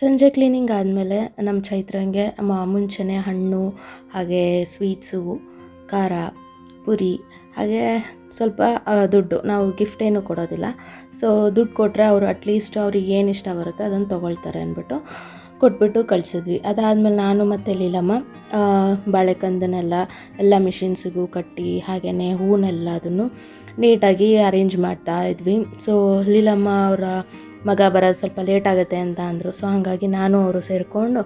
ಸಂಜೆ ಕ್ಲೀನಿಂಗ್ ಆದಮೇಲೆ ನಮ್ಮ ಚೈತ್ರಂಗೆ ಮುಂಚೆನೇ ಹಣ್ಣು, ಹಾಗೆ ಸ್ವೀಟ್ಸು, ಖಾರ, ಪುರಿ, ಹಾಗೆ ಸ್ವಲ್ಪ ದುಡ್ಡು. ನಾವು ಗಿಫ್ಟ್ ಏನು ಕೊಡೋದಿಲ್ಲ. ಸೊ ದುಡ್ಡು ಕೊಟ್ಟರೆ ಅವರು ಅಟ್ಲೀಸ್ಟ್ ಅವ್ರಿಗೆ ಏನು ಇಷ್ಟ ಬರುತ್ತೆ ಅದನ್ನು ತೊಗೊಳ್ತಾರೆ ಅಂದ್ಬಿಟ್ಟು ಕೊಟ್ಬಿಟ್ಟು ಕಳಿಸಿದ್ವಿ. ಅದಾದಮೇಲೆ ನಾನು ಮತ್ತು ಲೀಲಮ್ಮ ಬಾಳೆಕಂದನ್ನೆಲ್ಲ ಎಲ್ಲ ಮಿಷಿನ್ಸಿಗೂ ಕಟ್ಟಿ ಹಾಗೆಯೇ ಹೂನೆಲ್ಲ ಅದನ್ನು ನೀಟಾಗಿ ಅರೇಂಜ್ ಮಾಡ್ತಾ ಇದ್ವಿ. ಸೊ ಲೀಲಮ್ಮ ಅವರ ಮಗ ಬರೋದು ಸ್ವಲ್ಪ ಲೇಟ್ ಆಗುತ್ತೆ ಅಂತ ಅಂದರು. ಸೊ ಹಾಗಾಗಿ ನಾನು ಅವರು ಸೇರಿಕೊಂಡು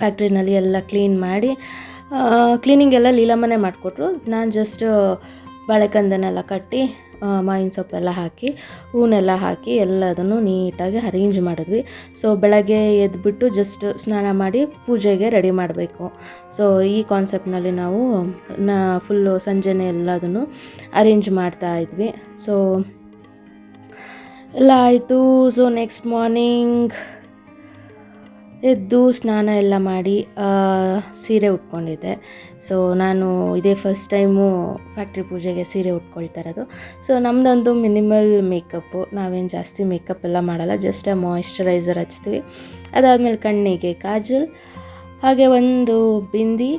ಫ್ಯಾಕ್ಟ್ರಿನಲ್ಲಿ ಎಲ್ಲ ಕ್ಲೀನ್ ಮಾಡಿ ಕ್ಲೀನಿಂಗ್ ಎಲ್ಲ ಲೀಲಮ್ಮನೇ ಮಾಡಿಕೊಟ್ರು. ನಾನು ಜಸ್ಟ್ ಬಾಳೆಕಂದನೆಲ್ಲ ಕಟ್ಟಿ ಮಾವಿನ ಸೊಪ್ಪೆಲ್ಲ ಹಾಕಿ, ಹೂನೆಲ್ಲ ಹಾಕಿ ಎಲ್ಲದನ್ನು ನೀಟಾಗಿ ಅರೇಂಜ್ ಮಾಡಿದ್ವಿ. ಸೊ ಬೆಳಗ್ಗೆ ಎದ್ಬಿಟ್ಟು ಜಸ್ಟ್ ಸ್ನಾನ ಮಾಡಿ ಪೂಜೆಗೆ ರೆಡಿ ಮಾಡಬೇಕು. ಸೊ ಈ ಕಾನ್ಸೆಪ್ಟ್ನಲ್ಲಿ ನಾವು, ನಾ ಫುಲ್ಲು ಸಂಜೆನೇ ಎಲ್ಲದನ್ನು ಅರೇಂಜ್ ಮಾಡ್ತಾ ಇದ್ವಿ. ಸೊ ಎಲ್ಲ ಆಯಿತು. ಸೊ ನೆಕ್ಸ್ಟ್ ಮಾರ್ನಿಂಗ್ ಎದ್ದು ಸ್ನಾನ ಎಲ್ಲ ಮಾಡಿ ಸೀರೆ ಉಟ್ಕೊಂಡಿದ್ದೆ. ಸೊ ನಾನು ಇದೇ ಫಸ್ಟ್ ಟೈಮು ಫ್ಯಾಕ್ಟ್ರಿ ಪೂಜೆಗೆ ಸೀರೆ ಉಟ್ಕೊಳ್ತಾ ಇರೋದು. ಸೊ ನಮ್ಮದೊಂದು ಮಿನಿಮಲ್ ಮೇಕಪ್ಪು ನಾವೇನು ಜಾಸ್ತಿ ಮೇಕಪ್ ಎಲ್ಲ ಮಾಡಲ್ಲ ಜಸ್ಟ್ ಮಾಯಿಶ್ಚರೈಸರ್ ಹಚ್ತೀವಿ. ಅದಾದಮೇಲೆ ಕಣ್ಣಿಗೆ ಕಾಜಲ್, ಹಾಗೆ ಒಂದು ಬಿಂದಿ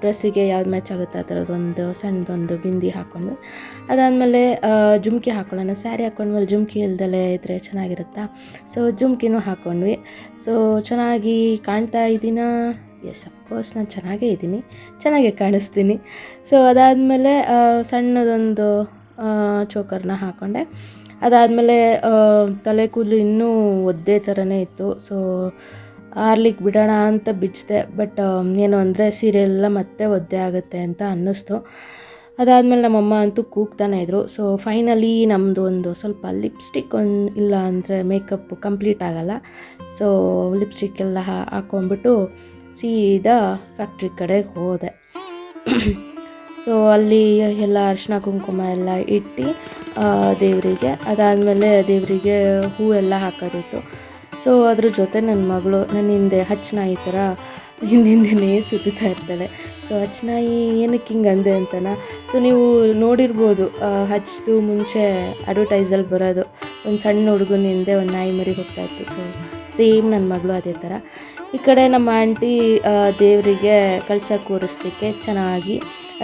ಡ್ರೆಸ್ಸಿಗೆ ಯಾವ್ದು ಮ್ಯಾಚ್ ಆಗುತ್ತೆ ಆ ಥರದೊಂದು ಸಣ್ಣದೊಂದು ಬಿಂದಿ ಹಾಕ್ಕೊಂಡು, ಅದಾದಮೇಲೆ ಜುಮ್ಕಿ ಹಾಕ್ಕೊಳ್ಳೋಣ ಸ್ಯಾರಿ ಹಾಕ್ಕೊಂಡ್ಮೇಲೆ ಜುಮ್ಕಿ ಇಲ್ದಲೇ ಇದ್ದರೆ ಚೆನ್ನಾಗಿರುತ್ತಾ? ಸೊ ಜುಮ್ಕಿನೂ ಹಾಕ್ಕೊಂಡ್ವಿ ಸೊ ಚೆನ್ನಾಗಿ ಕಾಣ್ತಾ ಇದ್ದೀನ? ಎಸ್ ಅಫ್ಕೋರ್ಸ್ ನಾನು ಚೆನ್ನಾಗೇ ಇದ್ದೀನಿ. ಚೆನ್ನಾಗೇ ಕಾಣಿಸ್ತೀನಿ. ಸೊ ಅದಾದಮೇಲೆ ಸಣ್ಣದೊಂದು ಚೋಕರ್ನ ಹಾಕ್ಕೊಂಡೆ ಅದಾದಮೇಲೆ ತಲೆ ಕೂದಲು ಇನ್ನೂ ಒದ್ದೆ ಥರನೇ ಇತ್ತು. ಸೊ ಆರ್ಲಿಕ್ಕೆ ಬಿಡೋಣ ಅಂತ ಬಿಚ್ಚಿದೆ. ಬಟ್ ಏನು ಅಂದರೆ ಸೀರೆ ಎಲ್ಲ ಮತ್ತೆ ಒದ್ದೆ ಆಗುತ್ತೆ ಅಂತ ಅನ್ನಿಸ್ತು. ಅದಾದಮೇಲೆ ನಮ್ಮಮ್ಮ ಅಂತೂ ಕೂಗ್ತಾನೆ ಇದ್ರು. ಸೊ ಫೈನಲಿ ನಮ್ಮದು ಒಂದು ಸ್ವಲ್ಪ ಲಿಪ್ಸ್ಟಿಕ್ ಒಂದು ಇಲ್ಲ ಅಂದರೆ ಮೇಕಪ್ ಕಂಪ್ಲೀಟ್ ಆಗಲ್ಲ. ಸೊ ಲಿಪ್ಸ್ಟಿಕ್ ಎಲ್ಲ ಹಾಕ್ಕೊಂಡ್ಬಿಟ್ಟು ಸೀದಾ ಫ್ಯಾಕ್ಟ್ರಿ ಕಡೆಗೆ ಹೋದೆ. ಸೊ ಅಲ್ಲಿ ಎಲ್ಲ ಅರಿಶಿನ ಕುಂಕುಮ ಎಲ್ಲ ಇಟ್ಟು ದೇವರಿಗೆ, ಅದಾದಮೇಲೆ ದೇವರಿಗೆ ಹೂ ಎಲ್ಲ ಹಾಕೋದಿತ್ತು. ಸೊ ಅದ್ರ ಜೊತೆ ನನ್ನ ಮಗಳು ನನ್ನ ಹಿಂದೆ ಹಚ್ಚನಾಯಿ ಥರ ಹಿಂದಿಂದನೇ ಸುತ್ತಾ ಇರ್ತಾಳೆ. ಸೊ ಹಚ್ಚನಾಯಿ ಏನಕ್ಕೆ ಹಿಂಗೆ ಅಂದೆ ಅಂತನ? ಸೊ ನೀವು ನೋಡಿರ್ಬೋದು ಹಚ್ಚಿದ್ದು ಹಚ್ದು ಮುಂಚೆ ಅಡ್ವರ್ಟೈಸಲ್ಲಿ ಬರೋದು. ಒಂದು ಸಣ್ಣ ಹುಡುಗನ ಹಿಂದೆ ಒಂದು ನಾಯಿ ಮರಿ ಹೋಗ್ತಾ ಇತ್ತು. ಸೊ ಸೇಮ್ ನನ್ನ ಮಗಳು ಅದೇ ಥರ ಈ ಕಡೆ ನಮ್ಮ ಆಂಟಿ ದೇವರಿಗೆ ಕಳಸ ಕೂರಿಸ್ಲಿಕ್ಕೆ ಚೆನ್ನಾಗಿ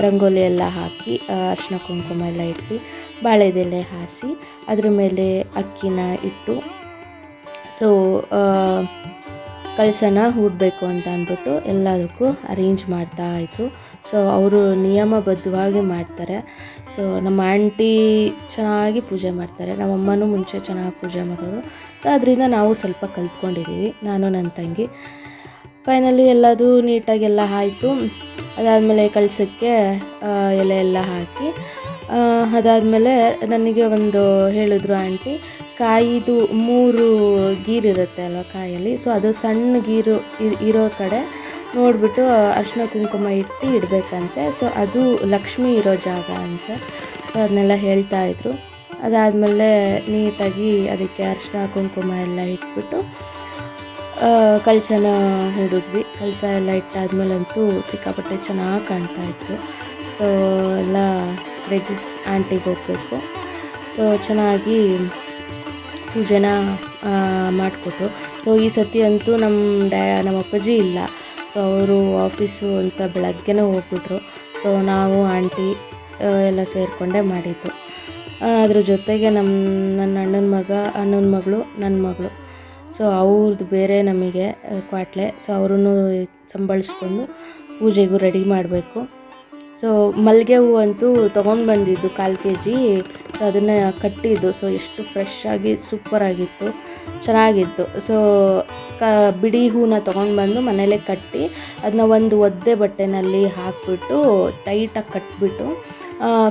ರಂಗೋಲಿ ಎಲ್ಲ ಹಾಕಿ ಅರಿಶಿನ ಕುಂಕುಮ ಎಲ್ಲ ಇಟ್ಟು ಬಾಳೆದೆಲೆ ಹಾಸಿ, ಅದ್ರ ಮೇಲೆ ಅಕ್ಕಿನ ಇಟ್ಟು ಸೊ ಕಳಸನ ಹೂಡಬೇಕು ಅಂತ ಅಂದ್ಬಿಟ್ಟು ಎಲ್ಲದಕ್ಕೂ ಅರೇಂಜ್ ಮಾಡ್ತಾ ಇತ್ತು ಸೊ ಅವರು ನಿಯಮಬದ್ಧವಾಗಿ ಮಾಡ್ತಾರೆ. ಸೊ ನಮ್ಮ ಆಂಟಿ ಚೆನ್ನಾಗಿ ಪೂಜೆ ಮಾಡ್ತಾರೆ. ನಮ್ಮ ಅಮ್ಮನೂ ಮುಂಚೆ ಚೆನ್ನಾಗಿ ಪೂಜೆ ಮಾಡೋರು. ಸೊ ಅದರಿಂದ ನಾವು ಸ್ವಲ್ಪ ಕಲ್ತ್ಕೊಂಡಿದ್ದೀವಿ. ನಾನು, ನನ್ನ ತಂಗಿ. ಫೈನಲಿ ಎಲ್ಲದು ನೀಟಾಗೆಲ್ಲ ಆಯಿತು. ಅದಾದಮೇಲೆ ಕಳಸಕ್ಕೆ ಎಲೆ ಎಲ್ಲ ಹಾಕಿ ಅದಾದಮೇಲೆ ನನಗೆ ಒಂದು ಹೇಳಿದ್ರು ಆಂಟಿ ಕಾಯಿದು ಮೂರು ಗೀರಿರುತ್ತೆ ಅಲ್ವ ಕಾಯಲ್ಲಿ? ಸೊ ಅದು ಸಣ್ಣ ಗೀರು ಇರೋ ಕಡೆ ನೋಡಿಬಿಟ್ಟು ಅರಿಶಿನ ಕುಂಕುಮ ಇಟ್ಟು ಇಡಬೇಕಂತೆ. ಸೊ ಅದು ಲಕ್ಷ್ಮಿ ಇರೋ ಜಾಗ ಅಂತ. ಸೊ ಅದನ್ನೆಲ್ಲ ಹೇಳ್ತಾ ಇದ್ರು. ಅದಾದಮೇಲೆ ನೀಟಾಗಿ ಅದಕ್ಕೆ ಅರಿಶಿನ ಕುಂಕುಮ ಎಲ್ಲ ಇಟ್ಬಿಟ್ಟು ಕಳಸನ ಹಿಡಿದ್ವಿ. ಕಳಸ ಎಲ್ಲ ಇಟ್ಟಾದ್ಮೇಲಂತೂ ಸಿಕ್ಕಾಪಟ್ಟೆ ಚೆನ್ನಾಗಿ ಕಾಣ್ತಾ ಇತ್ತು. ಸೊ ಎಲ್ಲ ವೆಜಿಟ್ಸ್ ಆಂಟಿಗೆ ಹೋಗಬೇಕು. ಸೊ ಚೆನ್ನಾಗಿ ಪೂಜೆನ ಮಾಡಿಕೊಟ್ರು. ಸೊ ಈ ಸತಿ ಅಂತೂ ನಮ್ಮ ಡ್ಯಾ ನಮ್ಮ ಅಪ್ಪಾಜಿ ಇಲ್ಲ. ಸೊ ಅವರು ಆಫೀಸು ಅಂತ ಬೆಳಗ್ಗೆನೇ ಹೋಗ್ಬಿಟ್ರು. ಸೊ ನಾವು, ಆಂಟಿ ಎಲ್ಲ ಸೇರಿಕೊಂಡೇ ಮಾಡಿದ್ದು. ಅದ್ರ ಜೊತೆಗೆ ನಮ್ಮ ನನ್ನ ಅಣ್ಣನ ಮಗ, ಅಣ್ಣನ ಮಗಳು ನನ್ನ ಮಗಳು. ಸೊ ಅವ್ರದ್ದು ಬೇರೆ ನಮಗೆ ಕ್ವಾಟ್ಲೆ. ಸೊ ಅವರನ್ನು ಸಂಭಾಳಿಸ್ಕೊಂಡು ಪೂಜೆಗೂ ರೆಡಿ ಮಾಡಬೇಕು. ಸೊ ಮಲ್ಲಿಗೆ ಹೂ ಅಂತೂ ತೊಗೊಂಡು ಬಂದಿದ್ದು ಕಾಲು ಕೆ ಜಿ ಸೊ ಅದನ್ನು ಕಟ್ಟಿದ್ದು. ಸೊ ಎಷ್ಟು ಫ್ರೆಶ್ ಆಗಿ ಸೂಪರ್ ಆಗಿತ್ತು. ಚೆನ್ನಾಗಿತ್ತು. ಸೊ ಕ, ಬಿಡಿ ಹೂನ ತೊಗೊಂಡು ಬಂದು ಮನೇಲೆ ಕಟ್ಟಿ ಅದನ್ನ ಒಂದು ಒದ್ದೆ ಬಟ್ಟೆನಲ್ಲಿ ಹಾಕ್ಬಿಟ್ಟು ಟೈಟಾಗಿ ಕಟ್ಬಿಟ್ಟು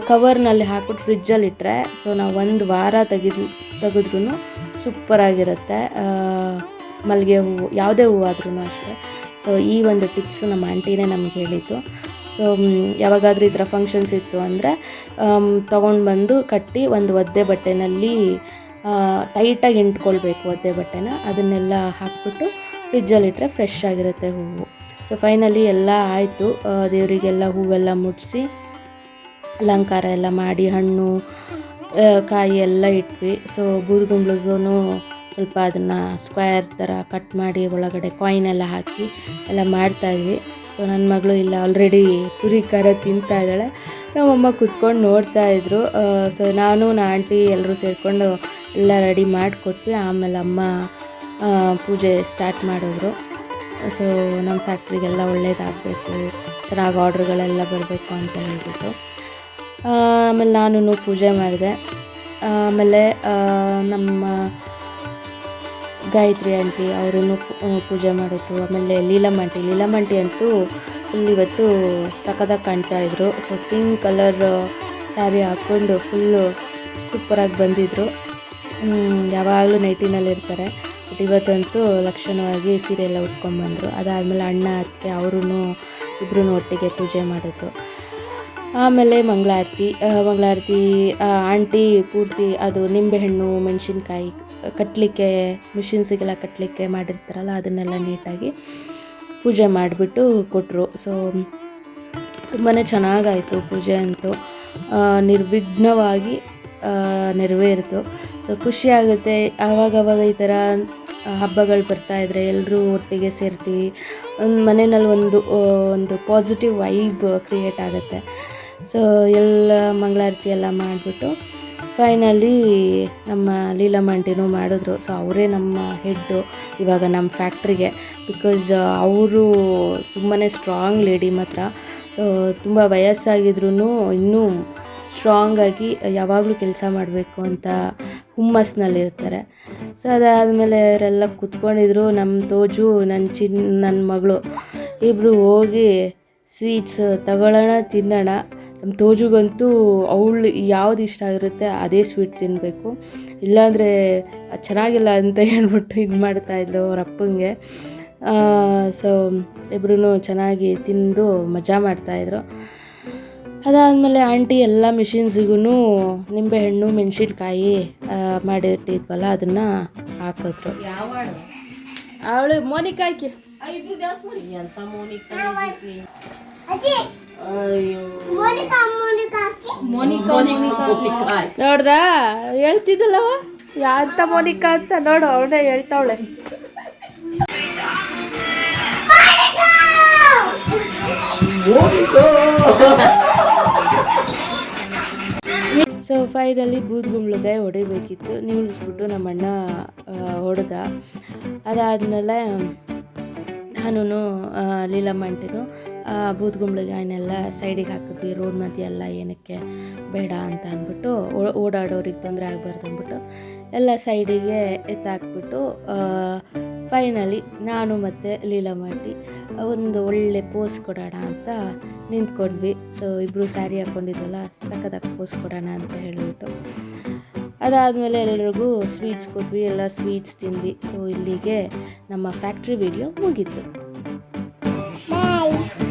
ಕವರ್ನಲ್ಲಿ ಹಾಕ್ಬಿಟ್ಟು ಫ್ರಿಜ್ಜಲ್ಲಿ ಇಟ್ಟರೆ ಸೊ ನಾವು ಒಂದು ವಾರ ತೆಗೆದು ತೆಗೆದ್ರೂ ಸೂಪರಾಗಿರುತ್ತೆ ಮಲ್ಲಿಗೆ ಹೂವು, ಯಾವುದೇ ಹೂವು ಆದ್ರೂ ಅಷ್ಟೇ. ಸೊ ಈ ಒಂದು ಟಿಪ್ಸು ನಮ್ಮ ಆಂಟಿನೇ ನಮಗೆ ಹೇಳಿದ್ದು. ಸೊ ಯಾವಾಗಾದ್ರೂ ಈ ಥರ ಫಂಕ್ಷನ್ಸ್ ಇತ್ತು ಅಂದರೆ ತೊಗೊಂಡು ಬಂದು ಕಟ್ಟಿ ಒಂದು ಒದ್ದೆ ಬಟ್ಟೆನಲ್ಲಿ ಟೈಟಾಗಿ ಇಂಟ್ಕೊಳ್ಬೇಕು ಒದ್ದೆ ಬಟ್ಟೆನ. ಅದನ್ನೆಲ್ಲ ಹಾಕ್ಬಿಟ್ಟು ಫ್ರಿಜ್ಜಲ್ಲಿಟ್ಟರೆ ಫ್ರೆಶ್ ಆಗಿರುತ್ತೆ ಹೂವು. ಸೊ ಫೈನಲಿ ಎಲ್ಲ ಆಯಿತು. ದೇವರಿಗೆಲ್ಲ ಹೂವೆಲ್ಲ ಮುಟ್ಸಿ, ಅಲಂಕಾರ ಎಲ್ಲ ಮಾಡಿ, ಹಣ್ಣು ಕಾಯಿ ಎಲ್ಲ ಇಟ್ವಿ. ಸೊ ಬೂದುಗುಂಬ್ಳಿಗೂ ಸ್ವಲ್ಪ ಅದನ್ನು ಸ್ಕ್ವೇರ್ ಥರ ಕಟ್ ಮಾಡಿ ಒಳಗಡೆ ಕಾಯಿನ್ ಎಲ್ಲ ಹಾಕಿ ಎಲ್ಲ ಮಾಡ್ತಾಯಿದ್ವಿ ಸೊ ನನ್ನ ಮಗಳು ಇಲ್ಲ ಆಲ್ರೆಡಿ ಪುರಿ ಖಾರ ತಿಂತಾ ಇದ್ದಾಳೆ. ನಮ್ಮಮ್ಮ ಕುತ್ಕೊಂಡು ನೋಡ್ತಾ ಇದ್ರು. ಸೊ ನಾನು ನಾ ಆಂಟಿ ಎಲ್ಲರೂ ಸೇರಿಕೊಂಡು ಎಲ್ಲ ರೆಡಿ ಮಾಡಿಕೊಟ್ವಿ. ಆಮೇಲೆ ಅಮ್ಮ ಪೂಜೆ ಸ್ಟಾರ್ಟ್ ಮಾಡಿದ್ರು. ಸೊ ನಮ್ಮ ಫ್ಯಾಕ್ಟ್ರಿಗೆಲ್ಲ ಒಳ್ಳೇದಾಗಬೇಕು, ಚೆನ್ನಾಗಿ ಆರ್ಡ್ರ್ಗಳೆಲ್ಲ ಬರಬೇಕು ಅಂತ ಹೇಳ್ಬಿಟ್ಟು. ಆಮೇಲೆ ನಾನು ಪೂಜೆ ಮಾಡಿದೆ. ಆಮೇಲೆ ನಮ್ಮ ಗಾಯತ್ರಿ ಆಂಟಿ ಅವರನ್ನು ಪೂಜೆ ಮಾಡಿದ್ರು. ಆಮೇಲೆ ಲೀಲಮ್ಮ ಆಂಟಿ ಲೀಲಮ್ಮ ಅಂತೂ ಫುಲ್ ಇವತ್ತು ಸಖತ್ತಾಗಿ ಕಾಣ್ತಾ ಇದ್ರು. ಸೊ ಪಿಂಕ್ ಕಲರ್ ಸ್ಯಾರಿ ಹಾಕ್ಕೊಂಡು ಫುಲ್ಲು ಸೂಪರಾಗಿ ಬಂದಿದ್ರು. ಯಾವಾಗಲೂ ನೈಟಿನಲ್ಲಿ ಇರ್ತಾರೆ. ಬಟ್ ಇವತ್ತಂತೂ ಲಕ್ಷಣವಾಗಿ ಸೀರೆ ಎಲ್ಲ ಉಟ್ಕೊಂಡ್ಬಂದರು ಅದಾದಮೇಲೆ ಅಣ್ಣ, ಅತ್ತಿಗೆ ಅವರೂ ಇಬ್ಬರೂ ಒಟ್ಟಿಗೆ ಪೂಜೆ ಮಾಡಿದ್ರು. ಆಮೇಲೆ ಮಂಗಳಾರತಿ ಮಂಗಳಾರತಿ ಆಂಟಿ, ಪೂರ್ತಿ ಅದು ನಿಂಬೆಹಣ್ಣು, ಮೆಣಸಿನ್ಕಾಯಿ ಕಟ್ಟಲಿಕ್ಕೆ ಮಿಷಿನ್ಸಿಗೆಲ್ಲ ಕಟ್ಟಲಿಕ್ಕೆ ಮಾಡಿರ್ತಾರಲ್ಲ, ಅದನ್ನೆಲ್ಲ ನೀಟಾಗಿ ಪೂಜೆ ಮಾಡಿಬಿಟ್ಟು ಕೊಟ್ಟರು ಸೊ ತುಂಬಾ ಚೆನ್ನಾಗಾಯಿತು ಪೂಜೆ ಅಂತೂ. ನಿರ್ವಿಘ್ನವಾಗಿ ನೆರವೇರಿತು. ಸೊ ಖುಷಿಯಾಗುತ್ತೆ ಆವಾಗವಾಗ ಈ ಥರ ಹಬ್ಬಗಳು ಬರ್ತಾ ಇದ್ರೆ ಎಲ್ಲರೂ ಒಟ್ಟಿಗೆ ಸೇರ್ತೀವಿ. ಒಂದು ಮನೆಯಲ್ಲಿ ಒಂದು ಒಂದು ಪಾಸಿಟಿವ್ ವೈಬ್ ಕ್ರಿಯೇಟ್ ಆಗುತ್ತೆ. ಸೊ ಎಲ್ಲ ಮಂಗಳಾರತಿ ಎಲ್ಲ ಮಾಡಿಬಿಟ್ಟು ಫೈನಲಿ ನಮ್ಮ ಲೀಲಾ ಆಂಟಿನೂ ಮಾಡಿದ್ರು. ಸೊ ಅವರೇ ನಮ್ಮ ಹೆಡ್ಡು ಇವಾಗ ನಮ್ಮ ಫ್ಯಾಕ್ಟ್ರಿಗೆ ಬಿಕಾಸ್ ಅವರು ತುಂಬಾ ಸ್ಟ್ರಾಂಗ್ ಲೇಡಿ ಮಾತ್ರ. ತುಂಬ ವಯಸ್ಸಾಗಿದ್ರೂ ಇನ್ನೂ ಸ್ಟ್ರಾಂಗಾಗಿ ಯಾವಾಗಲೂ ಕೆಲಸ ಮಾಡಬೇಕು ಅಂತ ಹುಮ್ಮಸ್ನಲ್ಲಿರ್ತಾರೆ. ಸೊ ಅದಾದಮೇಲೆ ಅವರೆಲ್ಲ ಕುತ್ಕೊಂಡಿದ್ರು. ನಮ್ಮ ತೋಜು ನನ್ನ ಚಿನ್ ನನ್ನ ಮಗಳು. ಇಬ್ಬರು ಹೋಗಿ ಸ್ವೀಟ್ಸ್ ತಗೊಳ್ಳೋಣ, ತಿನ್ನೋಣ. ನಮ್ಮ ತೋಜುಗಂತೂ ಅವಳು ಯಾವ್ದು ಇಷ್ಟ ಆಗಿರುತ್ತೆ ಅದೇ ಸ್ವೀಟ್ ತಿನ್ನಬೇಕು ಇಲ್ಲಾಂದರೆ ಅದ್ ಚೆನ್ನಾಗಿಲ್ಲ ಅಂತ ಹೇಳ್ಬಿಟ್ಟು ಇದು ಮಾಡ್ತಾ ಇದ್ದು ಅವ್ರ ಅಪ್ಪಂಗೆ. ಸೊ ಇಬ್ಬರೂ ಚೆನ್ನಾಗಿ ತಿಂದು ಮಜಾ ಮಾಡ್ತಾಯಿದ್ರು ಅದಾದಮೇಲೆ ಆಂಟಿ ಎಲ್ಲ ಮಿಷಿನ್ಸಿಗೂ ನಿಂಬೆಹಣ್ಣು ಮೆಣಸಿನ್ಕಾಯಿ ಮಾಡಿಟ್ಟಿದ್ವಲ್ಲ ಅದನ್ನು ಹಾಕಿದ್ರು. ಅವಳು ಮೋನಿಕಾ? ಆಯ್ಕೆ ನೋಡ್ದಾ? ಹೇಳ್ತಿದ್ದಲ್ಲವ ಯಾಂತ ಮೋನಿಕಾ ಅಂತ? ನೋಡು ಅವಳೇ ಹೇಳ್ತಾವಳೆ. ಸೊ ಫೈನಲ್ಲಿ ಬೂದ್ ಗುಂಬ್ಳಕಾಯಿ ಹೊಡಿಬೇಕಿತ್ತು. ನಿಲ್ಲಿಸ್ಬಿಟ್ಟು ನಮ್ಮ ಅಣ್ಣ ಹೊಡೆದ. ಅದಾದಮೇಲೆ ನಾನು ಲೀಲಮ್ಮ ಆಂಟಿನೂ ಬೂದ್ಗುಂಬ್ಳಕಾಯಿನೆಲ್ಲ ಸೈಡಿಗೆ ಹಾಕಿದ್ವಿ ರೋಡ್ ಮಧ್ಯೆ ಎಲ್ಲ ಏನಕ್ಕೆ ಬೇಡ ಅಂತ ಅಂದ್ಬಿಟ್ಟು ಓಡಾಡೋರಿಗೆ ತೊಂದರೆ ಆಗಬಾರ್ದು ಅಂದ್ಬಿಟ್ಟು ಎಲ್ಲ ಸೈಡಿಗೆ ಎತ್ತಾಕ್ಬಿಟ್ಟು ಫೈನಲಿ ನಾನು ಮತ್ತು ಲೀಲಾ ಮಾಡಿ ಒಂದು ಒಳ್ಳೆ ಪೋಸ್ ಕೊಡೋಣ ಅಂತ ನಿಂತ್ಕೊಂಡ್ವಿ. ಸೊ ಇಬ್ಬರು ಸ್ಯಾರಿ ಹಾಕ್ಕೊಂಡಿದ್ವಲ್ಲ ಸಖತ್ತಾಗಿ ಪೋಸ್ ಕೊಡೋಣ ಅಂತ ಹೇಳಿಬಿಟ್ಟು. ಅದಾದಮೇಲೆ ಎಲ್ಲರಿಗೂ ಸ್ವೀಟ್ಸ್ ಕೊಟ್ವಿ, ಎಲ್ಲ ಸ್ವೀಟ್ಸ್ ತಿಂದ್ವಿ. ಸೊ ಇಲ್ಲಿಗೆ ನಮ್ಮ ಫ್ಯಾಕ್ಟ್ರಿ ವಿಡಿಯೋ ಮುಗೀತು.